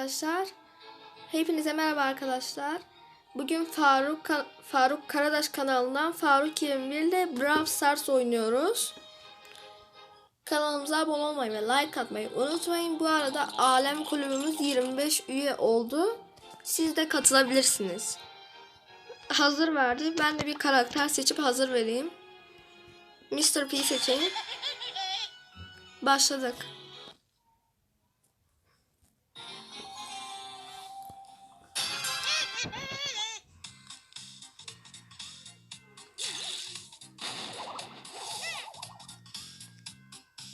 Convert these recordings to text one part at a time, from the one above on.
Arkadaşlar, hepinize merhaba arkadaşlar. Bugün Faruk Faruk Karadaş kanalından Faruk 21 ile Brawl Stars oynuyoruz. Kanalımıza abone olmayı ve like atmayı unutmayın. Bu arada Alem Kulübümüz 25 üye oldu. Siz de katılabilirsiniz. Hazır verdi. Ben de bir karakter seçip hazır vereyim. Mr. P seçeyim. Başladık.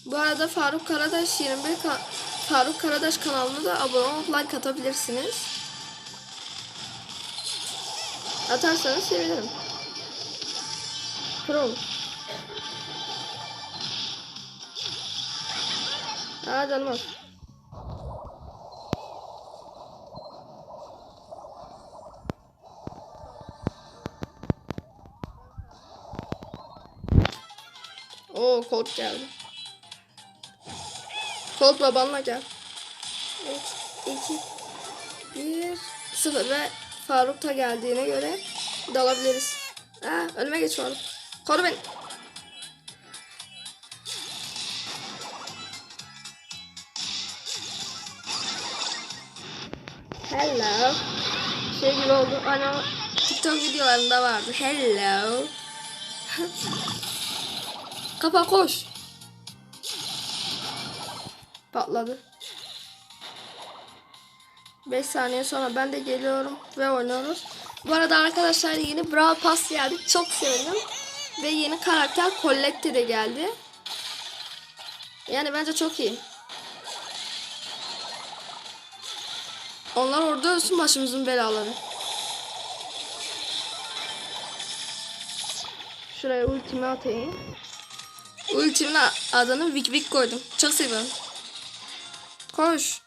Bu arada Faruk Karadaş 21 ka- Faruk Karadaş kanalına da abone olup like atabilirsiniz. Atarsanız sevinirim. Pro. Aa canım az. Oo Colt geldi. Colt babanla gel. 3, 2, 1, 0 ve Faruk da geldiğine göre dalabiliriz. Ha, önüme geç Faruk. Koru beni. Hello. Şey gibi oldu. O TikTok videolarında vardı. Hello. Kafa koş. Patladı. 5 saniye sonra ben de geliyorum ve oynuyoruz. Bu arada arkadaşlar yeni Brawl Pass geldi. Çok sevindim. Ve yeni karakter Colette de geldi. Yani bence çok iyi. Onlar orada ölsün başımızın belaları. Şuraya ultimi atayım. Ultimin adını Vic Vic koydum. Çok seviyorum. Koş.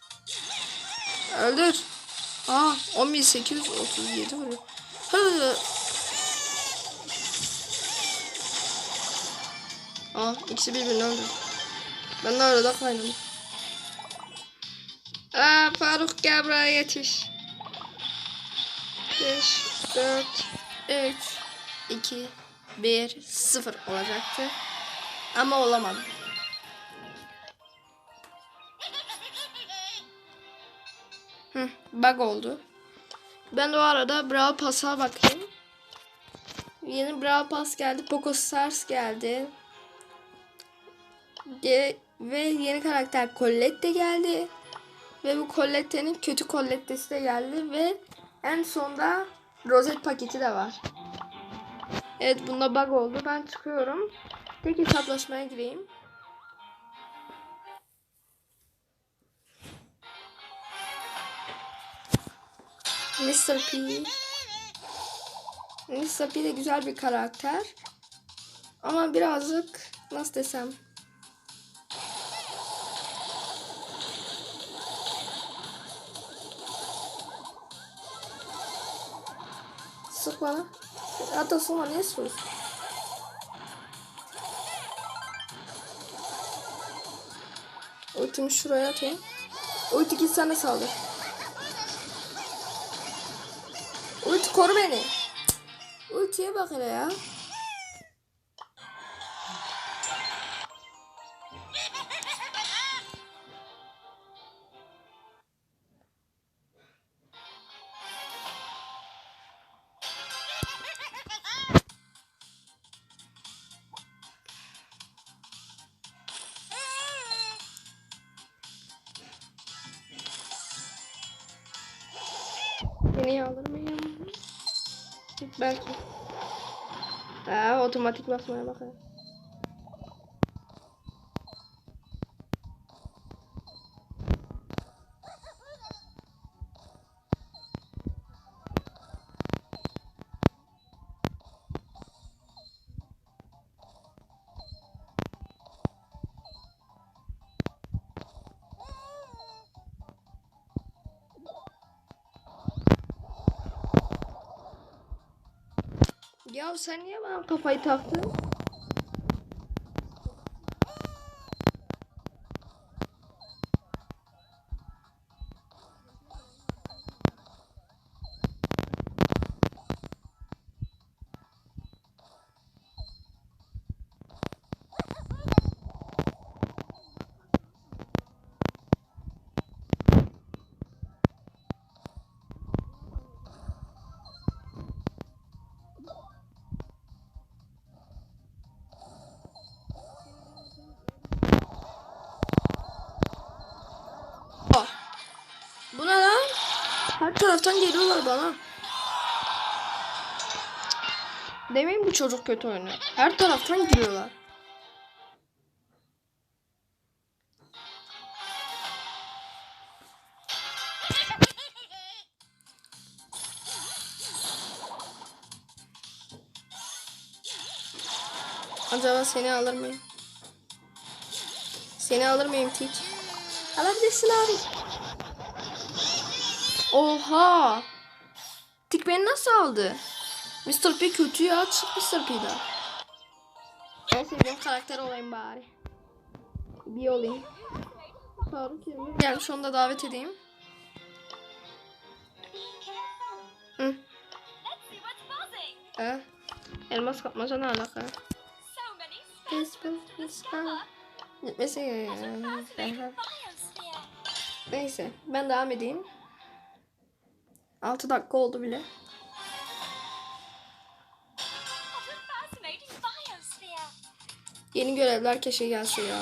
Öldür. Aa 10837 vuruyor. Hı. Aa ikisi birbirini öldü. Ben de arada kaynadım. Aa Faruk gel buraya yetiş. 5, 4, 3, 2, 1, 0 olacaktı. Ama olamadı. Bug oldu. Ben de o arada Brawl Pass'a bakayım. Yeni Brawl Pass geldi. Poco Stars geldi. Ge- ve yeni karakter Colette geldi. Ve bu Colette'nin kötü Colette'si de geldi. Ve en sonda rozet paketi de var. Evet bunda bug oldu. Ben çıkıyorum. Tek hesaplaşmaya gireyim. Mr. P. Mr. P de güzel bir karakter. Ama birazcık nasıl desem. Sık bana. Hatta sonra niye sıkıyorsun? Ultimi şuraya atayım. Ulti git sana saldır. Ulti koru beni. Ultiye bak hele ya. Alır mıyım? Belki. Ha, otomatik basmaya bakayım. Ya sen niye bana kafayı taktın? Her taraftan geliyorlar bana. Demeyin bu çocuk kötü oynuyor. Her taraftan giriyorlar. Acaba seni alır mıyım? Seni alır mıyım Tik? Alabilirsin abi. Oha! Tik beni nasıl aldı? Mr. P kötü ya. Çık Mr. P'den. En sevdiğim karakter olayım bari. Bir olayım. Faruk. Gelmiş onu da davet edeyim. Hı. Let's see what's buzzing. E? Elmas kapmaca ne alaka? Gitmesi. Neyse ben devam edeyim. 6 dakika oldu bile. Yeni görevler keşke gelse ya.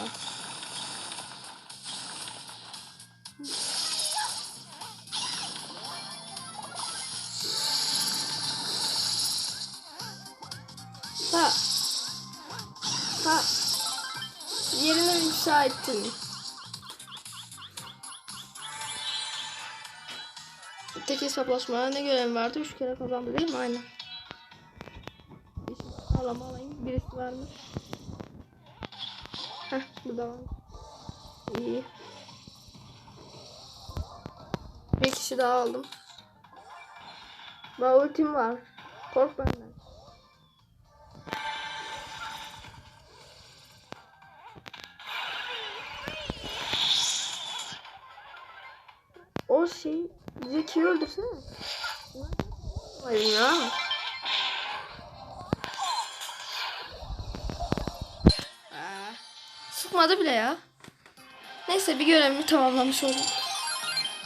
Ha. Ha. Yerine inşa ettin. Tek hesaplaşmaya ne görev vardı? Üç kere kazandı değil mi? Aynen. Alam alayım. Birisi var? Heh, bu da var. İyi. Bir kişi daha aldım. Daha ultim var. Kork benden. Zeki'yi öldürsene. Hayır ya. Sıkmadı bile ya. Neyse bir görevimi tamamlamış oldum.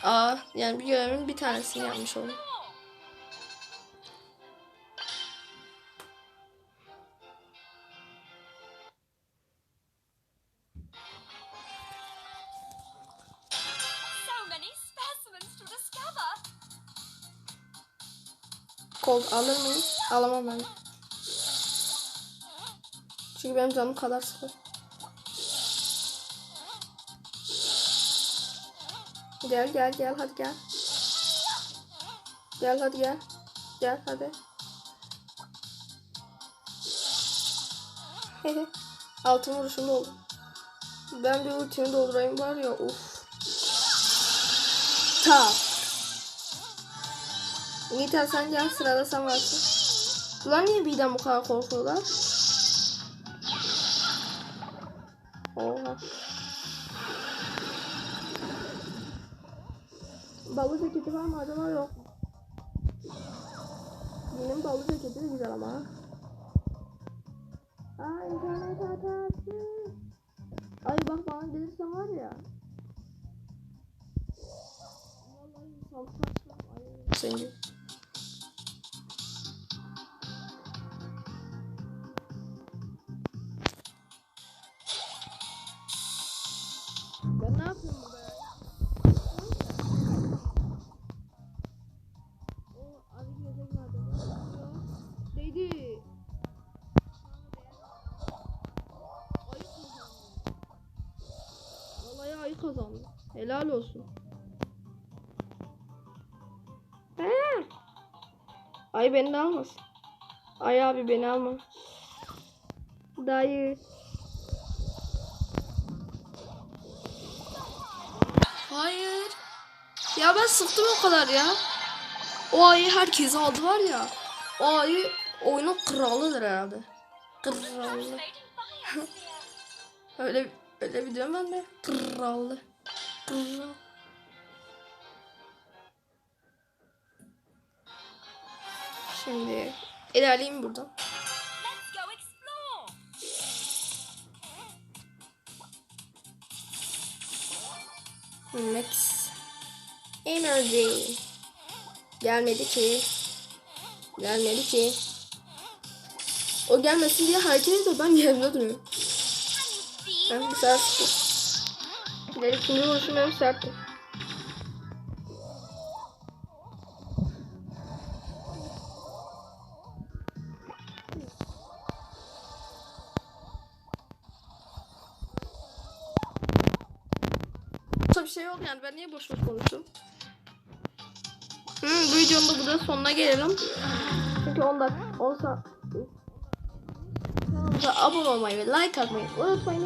Aa yani bir görevimin bir tanesini yapmış oldum. Kol alır mıyım? Alamam ben. Çünkü benim canım kadar sıfır. Gel gel gel hadi gel. Gel hadi gel. Gel hadi. Altın vuruşunda oldu. Ben bir ultimi doldurayım var ya uf. Ta. Yiğiter sen gel sırada sen varsın. Bunlar niye birden bu kadar korkuyorlar? Oha. Balı ceketi var mı acaba yok mu? Benim balı ceketi de güzel ama. Ay internet hatası. Ay bak bana gelirse var ya. Vallahi seni. Helal olsun. He. Ay beni de almasın. Ay abi beni alma. Dayı. Hayır. Ya ben sıktım o kadar ya. O ayı herkes aldı var ya. O ayı oyunun kralıdır herhalde. Kralı. Öyle öyle bir diyorum ben de. Kralı. Şimdi ilerleyeyim buradan. Max Energy. Gelmedi ki. Gelmedi ki. O gelmesin diye hareket ediyor. Ben yerimde duruyorum. Ben bir sert. Gerçekten ikinci vuruşum hem sertti. Bir şey oldu yani ben niye boş boş konuştum? Hmm, bu videonun da burada sonuna gelelim. Çünkü 10 dakika 10 saat. Abone olmayı ve like atmayı unutmayın.